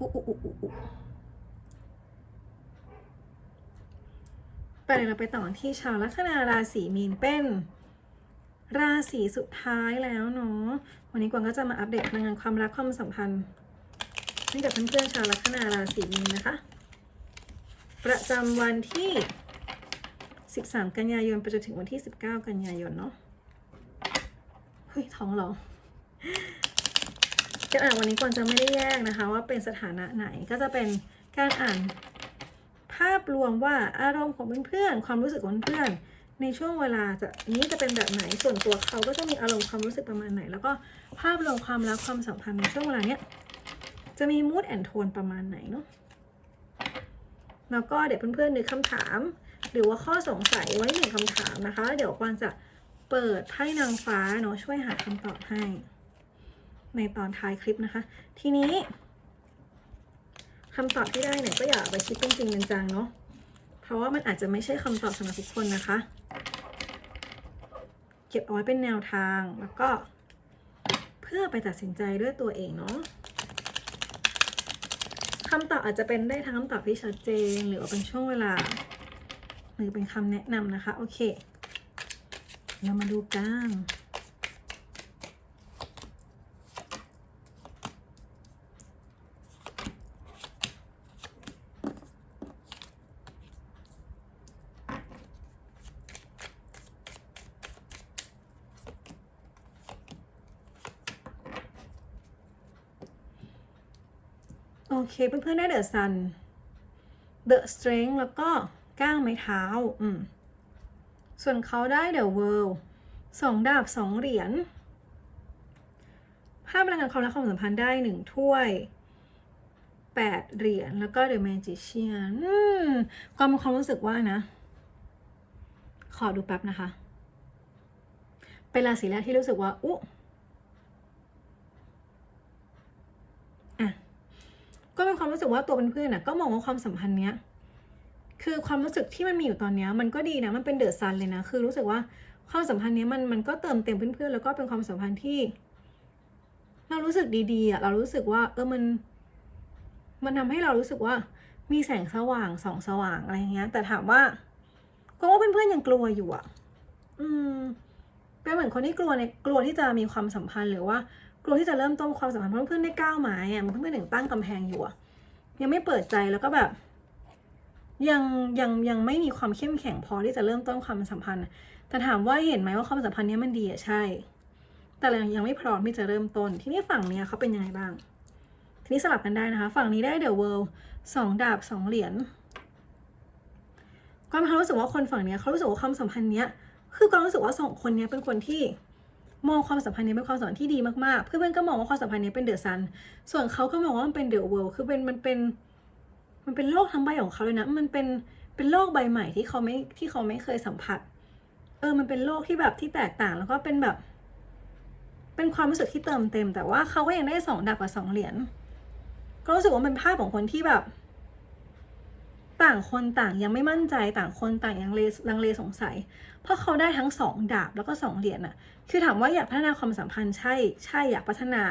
อุ๊อุ๊อุ๊อุ๊อุ๊ไปเลยเราไปต่อที่ชาวลัคนาราศีมีนเป็น ราศีสุดท้ายแล้วเนาะวันนี้กวางก็จะมาอัปเดตพลังงานความรักความสัมพันธ์ให้กับเพื่อนๆชาวลัคนาราศีมีนนะคะ ประจำวันที่ 13 กันยายนไปจนถึงวันที่ 19 กันยายนเนาะเฮ้ยท้องร้อง การอ่านวันนี้ก่อนจะไม่ได้แยกนะคะ ว่าเป็นสถานะไหนก็จะเป็นการอ่าน ภาพรวมว่าอารมณ์ของเพื่อนๆความรู้สึกของเพื่อนในช่วงเวลาจะนี้จะเป็นแบบไหนส่วนตัวเขาก็จะมีอารมณ์ความรู้สึกประมาณไหน แล้วก็ภาพรวมความรักความสัมพันธ์ในช่วงเวลาเนี้ยจะมีมูดแอนโทนประมาณไหนเนาะแล้วก็เดี๋ยวเพื่อนๆนึกคำถาม หรือว่าข้อสงสัยไว้หนึ่งคำถามนะคะ เดี๋ยวกวางจะเปิดไพ่นางฟ้าเนาะช่วยหาคำตอบให้ ในตอนท้ายคลิปนะคะ ทีนี้คำตอบที่ได้เนี่ยก็อย่าไปคิดเป็นจริงเป็นจังเนาะเพราะว่ามันอาจจะไม่ใช่คำตอบสำหรับทุกคนนะคะ เก็บเอาไว้เป็นแนวทางแล้วก็ เพื่อไปตัดสินใจด้วยตัวเองเนาะคำตอบอาจจะเป็นได้ทั้งคำตอบที่ชัดเจน หรือว่าเป็นช่วงเวลา หรือเป็นคำแนะนำนะคะ โอเค เรามาดูกัน เคเพื่อนๆได้เดอะซันเดอะสตร g งแล้วก็ก้างไม้เท้าอืมส่วนเขาได้เดอะเวิลด์สองดาบสองเหรียญภาพพลังงานความรักความสัมพันธ์ได้หนึ่งถ้วยแปดเหรียญแล้วก็เดอะแมจิเชียนความมีความรู้สึกว่านะ ขอดูแป๊บนะคะ เป็นราศีแรกที่รู้สึกว่า อุ๊ะ ก็มีความรู้สึกว่าตัวเป็นเพื่อนน่ะก็มองว่าความสัมพันธ์เนี้ยคือความรู้สึกที่มันมีอยู่ตอนเนี้ยมันก็ดีนะมันเป็นเดอะซันเลยนะคือรู้สึกว่าความสัมพันธ์เนี้ยมันมันก็เติมเต็มเพื่อนๆแล้วก็เป็นความสัมพันธ์ที่ เรารู้สึกดีๆอะเรารู้สึกว่า เออมัน มันทำให้เรารู้สึกว่า มีแสงสว่างส่องสว่างอะไรเงี้ย แต่ถามว่าก็ว่าเพื่อนๆยังกลัวอยู่อะ อืมเป็นเหมือนคนที่กลัวในกลัวที่จะมีความสัมพันธ์หรือว่า กลัวที่จะเริ่มต้นความสัมพันธ์เพราะเพื่อนได้ก้าวไม้อะมันเพื่อนๆถึงตั้งกำแพงอยู่อะ ยังไม่เปิดใจแล้วก็แบบ ยังยังยังไม่มีความเข้มแข็งพอที่จะเริ่มต้นความสัมพันธ์ แต่ถามว่าเห็นไหมว่าความสัมพันธ์นี้มันดีอะใช่ แต่เรายังไม่พร้อมที่จะเริ่มต้น ทีนี้ฝั่งเนี้ยเขาเป็นยังไงบ้าง ทีนี้สลับกันได้นะคะ ฝั่งนี้ได้เดอะเวิลด์สองดาบสองเหรียญความรู้สึกว่าคนฝั่งเนี้ยเขารู้สึกว่าความสัมพันธ์เนี้ยคือความรู้สึกว่าสองคนเนี้ยเป็นคนที่ มองความสัมพันธ์นี้เป็นความสัมพันธ์ที่ดีมากๆ เพื่อนๆก็มองว่าความสัมพันธ์นี้เป็นเดอะซัน ส่วนเขาก็มองว่ามันเป็นเดอะเวิลด์คือเป็นมันเป็น มันเป็นโลกทั้งใบของเขาเลยนะ มันเป็นเป็นโลกใบใหม่ที่เขาไม่ที่เขาไม่เคยสัมผัส เออ มันเป็นโลกที่แบบที่แตกต่างแล้วก็เป็นแบบ เป็นความรู้สึกที่เติมเต็ม แต่ว่าเขาก็ยังได้สองดาบกับสองเหรียญ ก็รู้สึกว่าเป็นภาพของคนที่แบบ ต่างคนต่างยังไม่มั่นใจต่างคนต่างยังเลลังเลสงสัย เพราะเขาได้ทั้งสองดาบแล้วก็สองเหรียญน่ะคือถามว่าอยากพัฒนาความสัมพันธ์ใช่ใช่อยากพัฒนา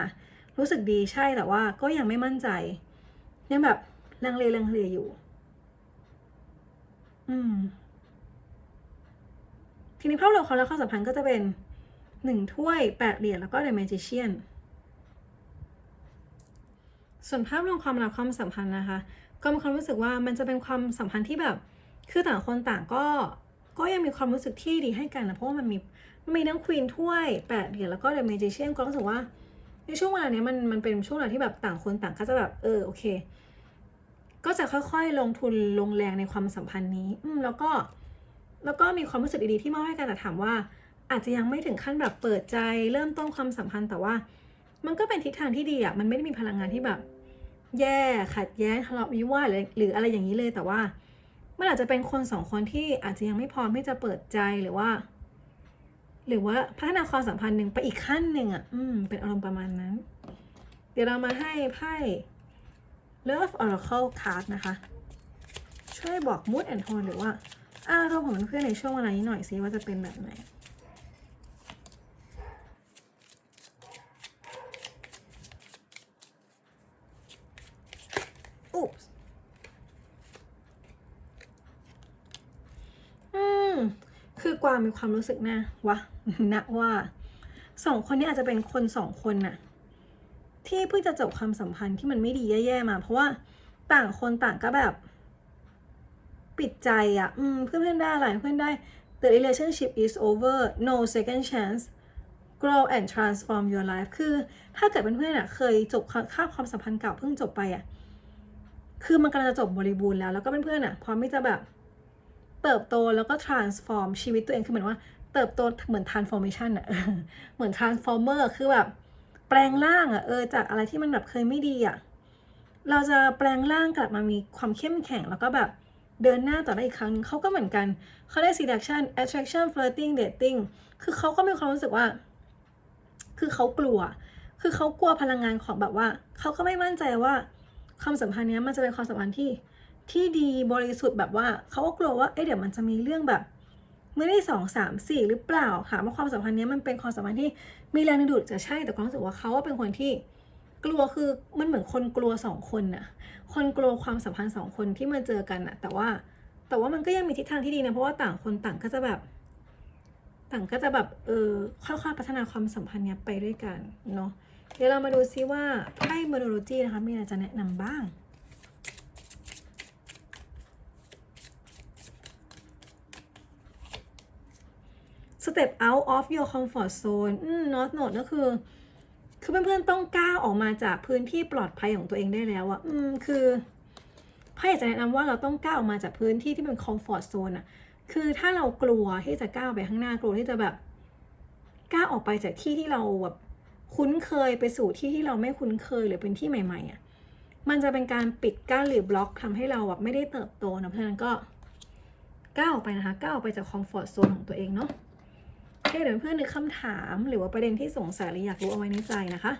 รู้สึกดีใช่แต่ว่าก็ยังไม่มั่นใจยังแบบลังเลลังเลอยู่ อืม ทีนี้ภาพรวมความรักความสัมพันธ์ก็จะเป็นหนึ่งถ้วยแปดเหรียญแล้วก็เดอะแมจิเชียน ส่วนภาพรวมความรักความสัมพันธ์นะคะ ก็มีความรู้สึกว่ามันจะเป็นความสัมพันธ์ที่แบบ คือต่างคนต่างก็ก็ยังมีความรู้สึกที่ดีให้กันนะเพราะว่ามันมีมันมีทั้งควีนถ้วยแปดเหรียญแล้วก็เดอะเมจิเชียนก็รู้สึกว่าในช่วงเวลาเนี้ยมันมันเป็นช่วงเวลาที่แบบต่างคนต่างก็จะแบบเออโอเค ก็จะค่อยๆลงทุนลงแรงในความสัมพันธ์นี้อืมแล้วก็แล้วก็มีความรู้สึกดีๆที่มอบให้กันแต่ถามว่า อาจจะยังไม่ถึงขั้นแบบเปิดใจเริ่มต้นความสัมพันธ์แต่ว่า มันก็เป็นทิศทางที่ดีอะมันไม่ได้มีพลังงานที่แบบ แย่ขัดแย้งทะเลาะวิวาทหรืออะไรอย่างนี้เลยแต่ว่ามันอาจจะเป็นคนสองคนที่อาจจะยังไม่พร้อมที่จะเปิดใจหรือว่า หรือว่าพัฒนาความสัมพันธ์หนึ่งไปอีกขั้นหนึ่งอะ อืม เป็นอารมณ์ประมาณนั้น เดี๋ยวเรามาให้ไพ่ Love Oracle Card นะคะ ช่วยบอก mood and tone หรือว่า อารมณ์ของเพื่อนในช่วงเวลานี้หน่อยสิว่าจะเป็นแบบไหน อ วางมีความรู้สึกนะวะนะว่าสองคนนี้อาจจะเป็นคนสองคนน่ะ ที่เพิ่งจะจบความสัมพันธ์ที่มันไม่ดีแย่ๆมา เพราะว่าต่างคนต่างก็แบบ ปิดใจอะ่ะ อืมเพื่อนๆได้อะไรเพื่อนได้ the relationship is over no second chance grow and transform your life คือถ้าเกิดเพื่อนๆอะ เคยจบค่าบความสัมพันธ์เก่าเพิ่งจบไปอะ คือมันกำลังจะจบบริบูรณ์แล้ว แล้วก็เพื่อนๆอะพร้อมที่จะแบบ เติบโตแล้วก็ transform ชีวิตตัวเองคือเหมือนว่าเติบโตเหมือน transformation อะเหมือน transformer คือแบบแปลงร่างอะเออจากอะไรที่มันแบบเคยไม่ดีอะเราจะแปลงร่างกลับมามีความเข้มแข็งแล้วก็แบบเดินหน้าต่อได้อีกครั้งนึงเขาก็เหมือนกัน เขาได้ seduction attraction flirting dating คือเขาก็มีความรู้สึกว่า คือเขากลัว คือเขากลัวพลังงานของแบบว่า เขาก็ไม่มั่นใจว่าความสัมพันธ์เนี้ยมันจะเป็นความสัมพันธ์ที่ ที่ดีบริสุทธิ์แบบว่าเขาก็กลัวว่าเอ๊ะเดี๋ยวมันจะมีเรื่องแบบเมื่อได้สองสามสี่หรือเปล่าค่ะว่าความสัมพันธ์เนี้ยมันเป็นความสัมพันธ์ที่มีแรงดึงดูดจะใช่แต่ความรู้สึกว่าเขาว่าเป็นคนที่กลัวคือมันเหมือนคนกลัวสองคนน่ะ คนกลัวความสัมพันธ์สองคนที่มาเจอกันน่ะ แต่ว่าแต่ว่ามันก็ยังมีทิศทางที่ดีนะเพราะว่าต่างคนต่างก็จะแบบ ต่างก็จะแบบเออค่อยๆพัฒนาความสัมพันธ์เนี้ยไปด้วยกันเนาะเดี๋ยวเรามาดูซิว่าไพ่มโนโลจีนะคะมีอะไรจะแนะนำบ้าง step out of your comfort zone อืม not not ก็คือ คือเพื่อนๆต้องก้าวออกมาจากพื้นที่ปลอดภัยของตัวเองได้แล้วอะอืม คือไพ่อยากจะแนะนำว่าเราต้องก้าวออกมาจากพื้นที่ที่เป็น comfort zone อะคือถ้าเรากลัวที่จะก้าวไปข้างหน้ากลัวที่จะแบบก้าวออกไปจากที่ที่เราแบบคุ้นเคยไปสู่ที่ที่เราไม่คุ้นเคยหรือเป็นที่ใหม่ๆอะมันจะเป็นการปิดกั้นหรือบล็อกทำให้เราแบบไม่ได้เติบโตนะเพราะฉะนั้นก็ก้าวออกไปนะคะก้าวออกไปจาก comfort zone ของตัวเองเนาะ โอเคเดี๋ยวเพื่อนนึกคำถามหรือว่าประเด็นที่สงสัยหรืออยากรู้เอาไว้ในใจนะคะ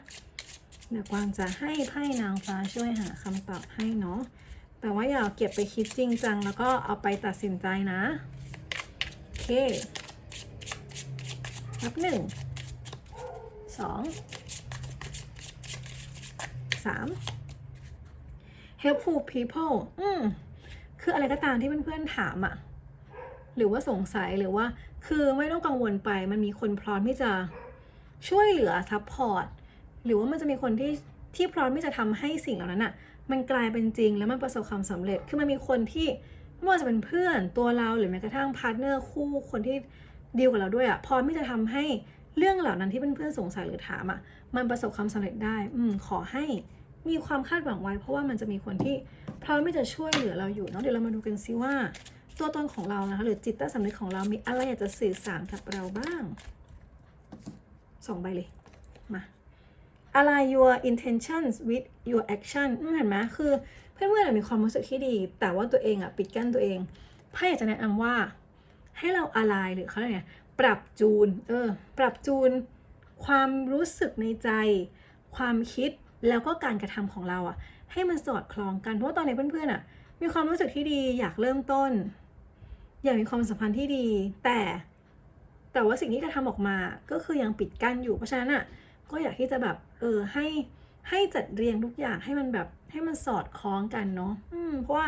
เดี๋ยวกวางจะให้ไพ่นางฟ้าช่วยหาคำตอบให้เนาะแต่ว่าอย่าเก็บไปคิดจริงจัง แล้วก็เอาไปตัดสินใจนะโอเคนับหนึ่งสองสาม helpful people อืมคืออะไรก็ตามที่เพื่อนๆถามอะหรือว่าสงสัยหรือว่า คือไม่ต้องกังวลไปมันมีคนพร้อมที่จะช่วยเหลือซัพพอร์ตหรือว่ามันจะมีคนที่ที่พร้อมที่จะทำให้สิ่งเหล่านั้นอะ มันกลายเป็นจริงแล้วมันประสบความสำเร็จ คือมันมีคนที่ไม่ว่าจะเป็นเพื่อนตัวเราหรือแม้กระทั่งพาร์ทเนอร์คู่คนที่ดีลกับเราด้วยอะพร้อมที่จะทำให้เรื่องเหล่านั้นที่เพื่อนๆสงสัยหรือถามอะ มันประสบความสำเร็จได้ อืมขอให้มีความคาดหวังไว้ เพราะว่ามันจะมีคนที่พร้อมที่จะช่วยเหลือเราอยู่เนาะเดี๋ยวเรามาดูกันซิว่า ตัวตนของเรานะคะหรือจิตใต้สำนึกของเรามีอะไรอยากจะสื่อสารกับเราบ้างสองใบเลยมาอะไร your intentions with your action เห็นไหมคือเพื่อนๆอะมีความรู้สึกที่ดี แต่ว่าตัวเองอะปิดกั้นตัวเองไพ่อยากจะแนะนำว่า ให้เราอะไรหรือเขาเรียกไงปรับจูนเออปรับจูน ความรู้สึกในใจ ความคิดแล้วก็การกระทำของเราอะให้มันสอดคล้องกันเพราะว่าตอนนี้เพื่อนๆอะมีความรู้สึกที่ดีอยากเริ่มต้น อยากมีความสัมพันธ์ที่ดี แต่แต่ว่าสิ่งที่กระทำออกมาก็คือยังปิดกั้นอยู่เพราะฉะนั้นอะก็อยากที่จะแบบเออให้ให้จัดเรียงทุกอย่างให้มันแบบให้มันสอดคล้องกันเนาะอืมเพราะว่า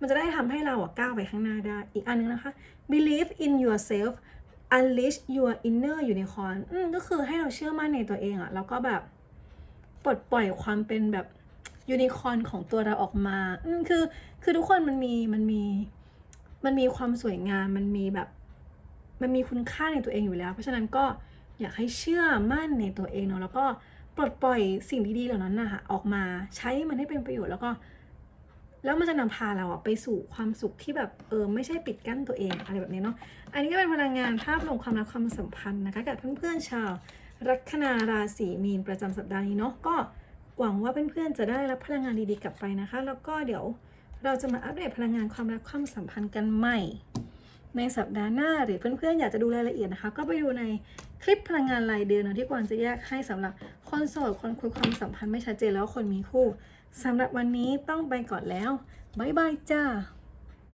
มันจะได้ทำให้เราอะก้าวไปข้างหน้าได้ อีกอันนึงนะคะ believe in yourself unleash your inner unicorn อืมก็คือให้เราเชื่อมั่นในตัวเองอะแล้วก็แบบปลดปล่อยความเป็นแบบยูนิคอนของตัวเราออกมา อืมคือ คือทุกคนมันมี มันมี มันมีความสวยงาม มันมีแบบ มันมีคุณค่าในตัวเองอยู่แล้ว เพราะฉะนั้นก็อยากให้เชื่อมั่นในตัวเองเนาะ แล้วก็ปลดปล่อยสิ่งดีๆเหล่านั้นนะคะออกมาใช้มันให้เป็นประโยชน์แล้วก็ แล้วมันจะนำพาเราอะไปสู่ความสุขที่แบบเออไม่ใช่ปิดกั้นตัวเองอะไรแบบนี้เนาะ อันนี้ก็เป็นพลังงานภาพรวมความรักความสัมพันธ์นะคะกับเพื่อนๆชาวลัคนาราศีมีนประจำสัปดาห์นี้เนาะก็หวังว่าเพื่อนๆจะได้รับพลังงานดีๆกลับไปนะคะ แล้วก็เดี๋ยว เราจะมาอัปเดตพลังงานความรักความสัมพันธ์กันใหม่ ในสัปดาห์หน้าหรือเพื่อนๆอยากจะดูรายละเอียดนะคะ ก็ไปดูในคลิปพลังงานรายเดือนนะที่กวางจะแยกให้สำหรับคนโสดคนคุยความสัมพันธ์ไม่ชัดเจนแล้วคนมีคู่สำหรับวันนี้ต้องไปก่อนแล้วบ๊ายบายจ้า